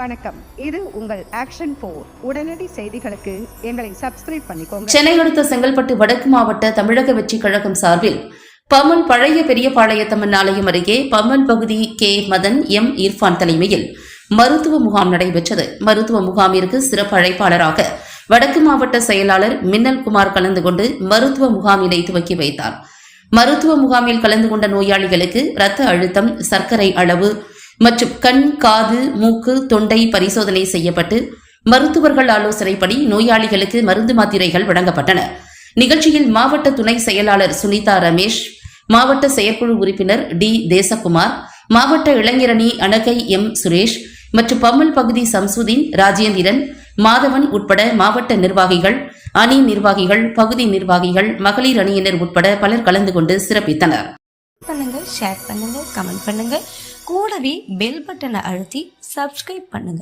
வணக்கம். இது உங்கள் ஆக்ஷன் போர் உடனடி செய்திகளுக்கு எங்களை சப்ஸ்கிரைப் பண்ணிக்கோங்க. சென்னை அடுத்த செங்கல்பட்டு வடக்கு மாவட்ட தமிழக வெற்றி கழகம் சார்பில் பமன் பழைய பெரியபாளையத்தம்மன் ஆலயம் அருகே பமன் பகுதி கே. மதன் எம். இர்ஃபான் தலைமையில் மருத்துவ முகாம் நடைபெற்றது. மருத்துவ முகாமிற்கு சிறப்பு அழைப்பாளராக வடக்கு மாவட்ட செயலாளர் மின்னல் குமார் கலந்து கொண்டு மருத்துவ முகாமினை துவக்கி வைத்தார். மருத்துவ முகாமில் கலந்து கொண்ட நோயாளிகளுக்கு இரத்த அழுத்தம் சர்க்கரை அளவு மற்றும் கண் காது மூக்கு தொண்டை பரிசோதனை செய்யப்பட்டு மருத்துவர்கள் ஆலோசனைப்படி நோயாளிகளுக்கு மருந்து மாத்திரைகள் வழங்கப்பட்டன. நிகழ்ச்சியில் மாவட்ட துணை செயலாளர் சுனிதா ரமேஷ் மாவட்ட செயற்குழு உறுப்பினர் டி தேசகுமார் மாவட்ட இளைஞரணி அனகை எம் சுரேஷ் மற்றும் பம்மல் பகுதி சம்சுதீன் ராஜேந்திரன் மாதவன் உட்பட மாவட்ட நிர்வாகிகள் அணி நிர்வாகிகள் பகுதி நிர்வாகிகள் மகளிர் அணியினர் உட்பட பலர் கலந்து கொண்டு சிறப்பித்தனர். பண்ணுங்க ஷேர் பண்ணுங்க கமெண்ட் பண்ணுங்க. கூடவே பெல் பட்டனை அழுத்தி சப்ஸ்கிரைப் பண்ணுங்க.